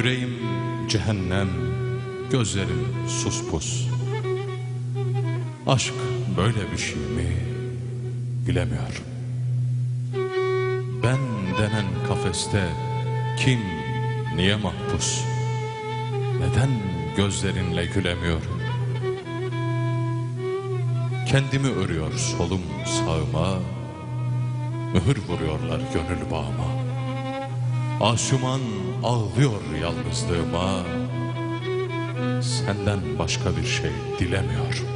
Yüreğim cehennem, gözlerim sus pus. Aşk böyle bir şey mi bilemiyorum. Ben denen kafeste kim, niye mahpus? Neden gözlerinle gülemiyorum? Kendimi örüyor solum sağıma, mühür vuruyorlar gönül bağıma. Asuman ağlıyor yalnızlığıma, senden başka bir şey dilemiyorum.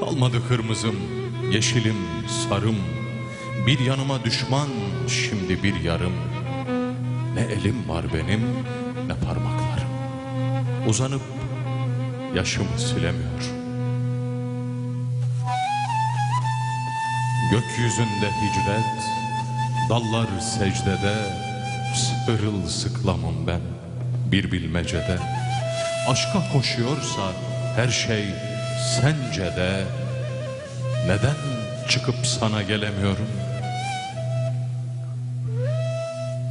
Kalmadı kırmızım, yeşilim, sarım, bir yanıma düşman, şimdi bir yarım. Ne elim var benim, ne parmaklarım. Uzanıp yaşımı silemiyor. Gökyüzünde hicret, dallar secdede, sırılsıklamım ben bir bilmecede. Aşka koşuyorsa her şey sence de, neden çıkıp sana gelemiyorum?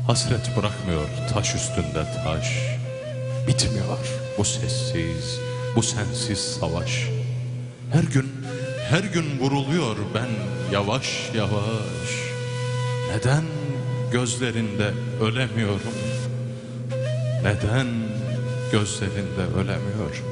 Hasret bırakmıyor taş üstünde taş. Bitmiyor bu sessiz, bu sensiz savaş. Her gün, her gün vuruluyor ben yavaş yavaş. Neden gözlerinde ölemiyorum? Neden gözlerinde ölemiyorum?